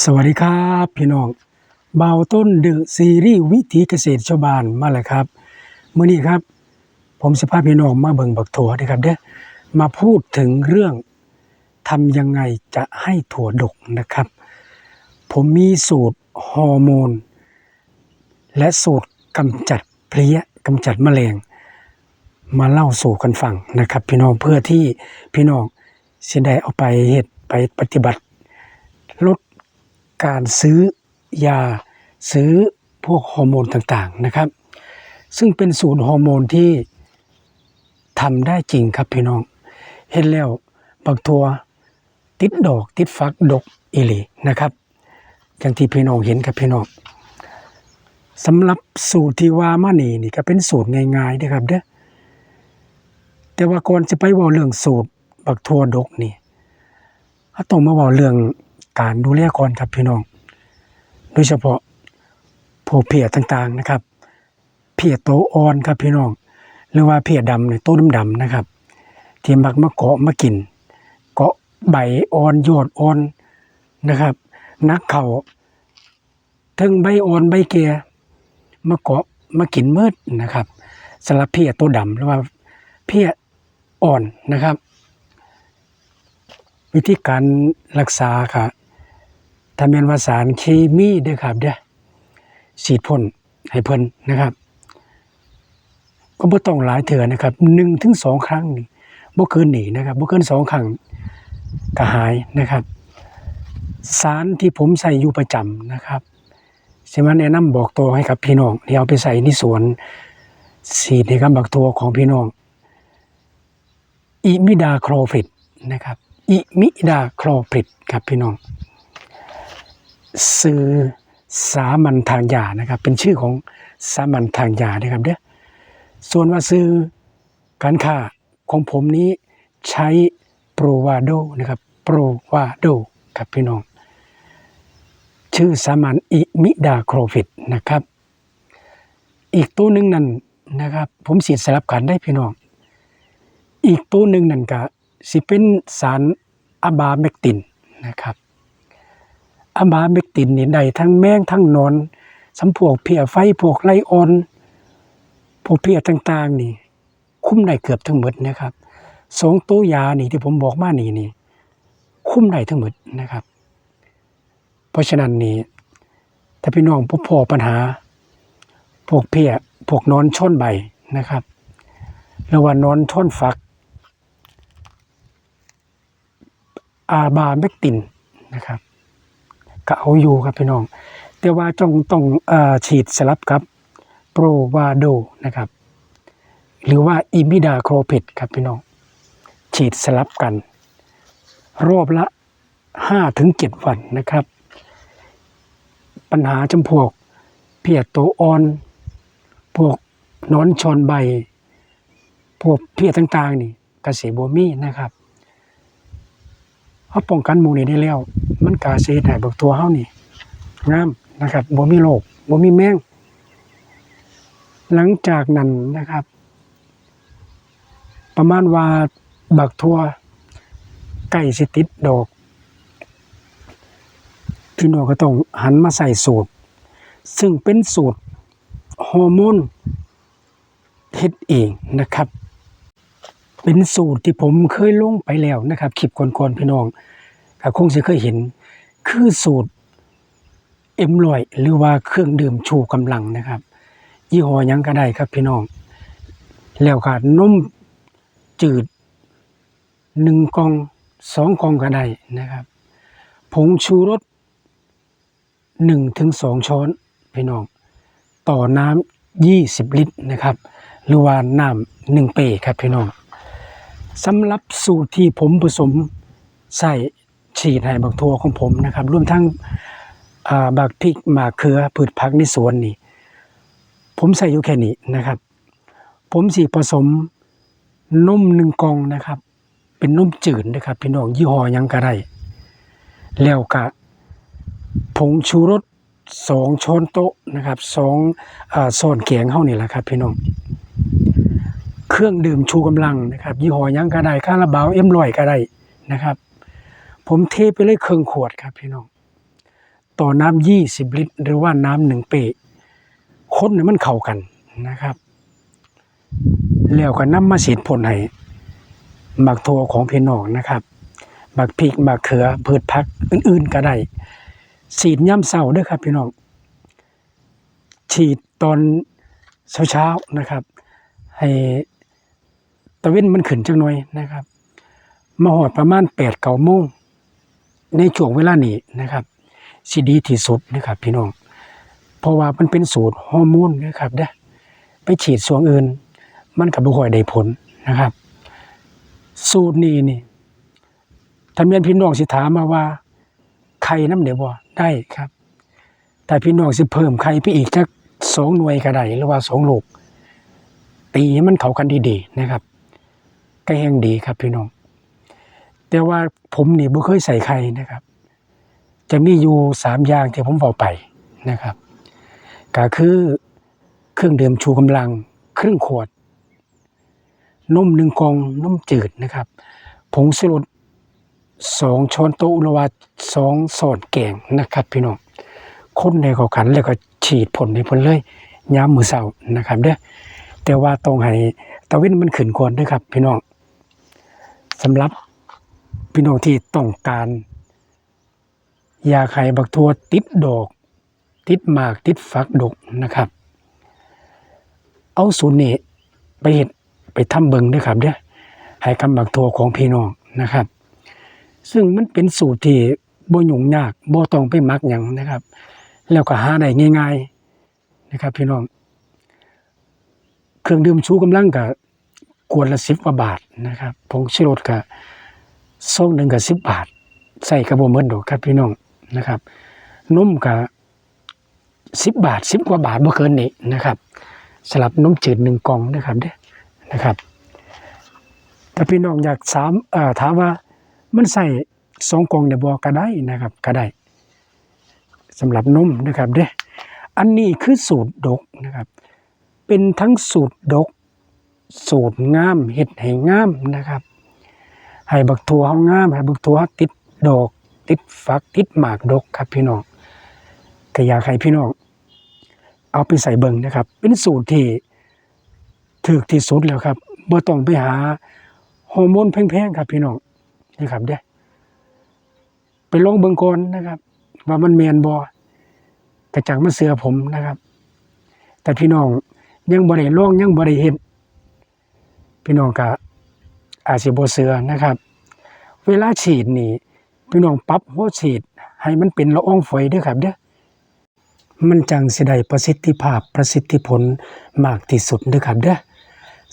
สวัสดีครับพี่น้องเบาต้นเดอะซีรีส์วิถีเกษตรชาวบ้านมาแล้วครับเมื้อนี้ครับ ผมสิพาพี่น้องมาเบิ่งบักถั่วนะครับเด้อมาพูดถึงเรื่องทำยังไงจะให้ถั่วดกนะครับ ผมมีสูตรฮอร์โมน และสูตรกำจัดเพลี้ยกำจัดแมลง มาเล่าสู่กันฟังนะครับ พี่น้องเพื่อที่พี่น้องสิได้เอาไปเฮ็ดไปปฏิบัติลด การซื้อยาซื้อพวกฮอร์โมนต่างๆนะครับ ซึ่งเป็นสูตรฮอร์โมนที่ทำได้จริงครับพี่น้อง เห็นแล้วบักทัวติดดอกติดฟักดกอีหลีนะครับ อย่างที่พี่น้องเห็นครับพี่น้องสำหรับสูตรที่ว่ามานี่นี่ก็เป็นสูตรง่ายๆนะครับเด้อแต่ว่าก่อนจะไปว่าเรื่องสูตรบักทัวดกนี่เราต้องมาว้าเรื่อง การดูแลก่อนครับพี่น้อง โดยเฉพาะพวกเพียต่างๆนะครับ เพียโตอ่อนครับพี่น้อง หรือว่าเพียดำเนี่ยโตดำๆนะครับ ที่มักมาเกาะมากิน เกาะใบอ่อนยอดอ่อนนะครับ นักเขาถึงใบอ่อนใบเกียมาเกาะมากินมืดนะครับสำหรับเพียโตดำหรือว่าเพียอ่อนนะครับ วิธีการรักษาค่ะ ถ้าเป็นว่าสารเคมีเด้อครับเด้อฉีดพ่นให้เพิ่นนะครับ ก็บ่ต้องหลายเถื่อนะครับ1ถึง2ครั้งนี่บ่เกินนี้นะครับบ่เกิน2ครั้งก็หายนะครับ สารที่ผมใส่อยู่ประจำนะครับสิมแนะนำบอกตัวให้กับพี่น้องที่เอาไปใส่ในสวนฉีดให้กับบักตัวของพี่น้องอิมิดาโครฟิดนะครับอิมิดาโครฟิดครับพี่น้อง ซื้อสามัญทางยานะครับ เป็นชื่อของสามัญทางยานะครับเด้อส่วนว่าซื้อการค้าของผมนี้ใช้โปรวาโดนะครับโปรวาโดครับพี่น้อง ชื่อสามัญอิมิดาโครฟิดนะครับ อีกตัวหนึ่งนั่นนะครับ ผมสีดสลับกันได้พี่น้อง อีกตัวหนึ่งนั่นก็สิเป็นสารอะบาเมกตินนะครับ อะบาเมกตินนี่ได้ทั้งแมงทั้งนอนสำพวกเพียไฟพวกไลออนพวกเพียต่าง ๆ นี่ คุ้มได้เกือบทั้งหมดนะครับสองตัวยานี่ที่ผมบอกมานี่นี่ คุ้มได้ทั้งหมดนะครับ เพราะฉะนั้นนี่ถ้าพี่น้องพบพอปัญหา พวกเพียพวกนอนช่อนใบนะครับหรือว่านอนชนฝัก อาบาเมกตินนะครับ ก็เอาอยู่ครับพี่น้อง แต่ว่าต้องต้องอฉีดสลับกับโปรวาโดนะครับ หรือว่าอิมิดาโครพิดครับพี่น้อง ฉีดสลับกัน รอบละห้าถึงเจ็ดวันนะครับ ปัญหาจำพวกเพียโตอ่อน พวกนอนชอนใบ พวกเพียต่างๆ นี่กระสีบมีนะครับเขาป้องกันมูนี้ได้แล้ว มันกาเสียหายบักตัวเฮานี่งามนะครับบ่มีโรคบ่มีแมงหลังจากนั้นนะครับ ประมาณว่าบักทั่วใกล้สิติดดอกพี่น้องก็ต้องหันมาใส่สูตร ซึ่งเป็นสูตรฮอร์โมนเฮ็ดเองนะครับ เป็นสูตรที่ผมเคยลงไปแล้วนะครับคลิปก่อนๆพี่น้อง ก็คงจะเคยเห็นคือสูตรเอ็มลอยหรือว่าเครื่องดื่มชูกำลังนะครับ ยี่ห้อยังก็ได้ครับพี่น้อง แล้วก็นมจืดหนึ่งกองสองกองก็ได้นะครับผงชูรสหนึ่งถึงสองช้อนพี่น้อง ต่อน้ำยี่สิบลิตรนะครับ หรือว่าน้ำหนึ่งเปครับพี่น้องสำหรับสูตรที่ผมผสมใส่ ฉีดให้บักทั่วของผมนะครับรวมทั้งบักพริกหมากเขือพืชผักในสวนนี่ ผมใส่อยู่แค่นี้นะครับ ผมสีผสมนมหนึ่งกองนะครับ เป็นนมจืดนะครับพี่น้องยี่ห้อยังก็ได้แล้วก็ผงชูรสสองช้อนโต๊ะนะครับสองอ่อนแกงเฮานี่แหละครับพี่น้องเครื่องดื่มชูกำลังนะครับยี่ห้อยังก็ได้คาราบาวเอ็มลอยก็ได้นะครับ ผมเทไปเลยเครึ่องขวดครับพี่น้อง ต่อน้ำยี่สิบลิตร หรือว่าน้ำหนึ่งเปะคนให้มันเข้ากันนะครับ แล้วก็น้ำมาฉีดพ่นให้หมักถั่วของพี่น้องนะครับหมักพริกหมักเขือพืชผักอื่น ๆ ก็ได้ฉีดย่ำเช้าด้วยครับพี่น้อง ฉีดตอนเช้าๆนะครับ ให้ตะเว้นมันขึ้นจังหน่อยนะครับ มาหอดประมาณแปดเก้าโมง ในช่วงเวลานี้นะครับสิดีที่สุดนะครับ พี่น้อง เพราะว่ามันเป็นสูตรฮอร์โมนนะครับเด้อไปฉีดส่วนอื่น มันกับบุคอยได้ผลนะครับ สูตรนี้นี่ท่านเมียนพี่น้องสิถามมาว่าไข่น้ำเดี๋ยวบ่ได้ครับ แต่พี่น้องสิเพิ่มไข่ไปอีกจักสองหน่วยก็ได้หรือว่าสองลูกตีให้มันเข้ากันดีๆนะครับก็แห้งดีครับพี่น้อง แต่ว่าผมนี่บ่เคยใส่ไข่นะครับ จะมีอยู่สามอย่างที่ผมบอกไปนะครับก็คือเครื่องดื่มชูกำลัง ครึ่งขวดนมหนึ่งกองนมจืดนะครับ ผงชูรสสองช้อนโต๊ะหรือว่าสองส่วนแกงนะครับ พี่น้องคนในเขาขันแล้วก็ฉีดผลในผลเลยย้ำมือเสานะครับเด้อแต่ว่าต้องให้ตะว้นมันขึ้นก่อนด้วยครับ พี่น้องสำหรับ พี่น้องที่ต้องการยาไข่บักทัวติดดอก ติดหมากติดฝักดกนะครับ เอาสูตรนี้ไปเห็ดไปทำเบิงด้วยครับเด้อให้คำบักทัวของพี่น้องนะครับ ซึ่งมันเป็นสูตรที่บ่ยุ่งยากบ่ต้องไปมักหยังนะครับ แล้วก็หาได้ง่าย ๆนะครับ พี่น้อง เครื่องดื่มชูกำลังกับขวดละสิบกว่าบาทนะครับผงชูรสกับ ซองหนึ่งกับสิบบาท ใส่กระบอกเมินดอกครับพี่น้องนะครับนุ่มกับสิบบาทสิบกว่าบาทบ่เกินนี้นะครับสลับนมจืดหนึ่งกล่องนะครับเด้อนะครับถ้าพี่น้องอยากสามเอ่อถามว่ามันใส่สองกล่องได้บ่ก็ได้นะครับก็ได้สำหรับนมนะครับเด้ออันนี้คือสูตรดกนะครับ เป็นทั้งสูตรดก สูตรงามเห็ดให้งามนะครับ ให้บักถั่วเฮางามให้บักถั่วติดดอก ติดฝักติดหมากดกครับพี่น้องก็อยากให้พี่น้องเอาไปใส่เบิงนะครับ เป็นสูตรที่ถูกที่สุดแล้วครับบ่ต้องไปหาฮอร์โมนแพงๆครับพี่น้องนะครับเด้ไปลองเบิ่งก่อนนะครับ ว่ามันแม่นบ่กระจังมาเสือผมนะครับ แต่พี่น้องยังบ่ได้ลองยังบ่ได้เฮ็ดพี่น้องก็ อาจสิบ่เสือนะครับ เวลาฉีดนี่พี่น้องปรับหัวฉีด ให้มันเป็นละอองฝอยด้อครับเด้อมันจังสิได้ประสิทธิภาพประสิทธิผลมากที่สุดด้อครับเด้อ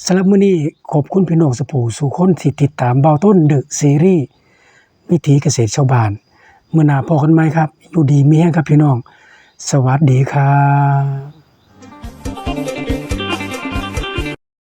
สำหรับมื้อนี้ขอบคุณพี่น้องสปูสู่คนที่ติดตามเบาต้นเดอะซีรีส์วิถีเกษตรชาวบ้านเมื้อหน้าพบกันใหมครับ อยู่ดีมีแรงครับพี่น้อง สวัสดีครับ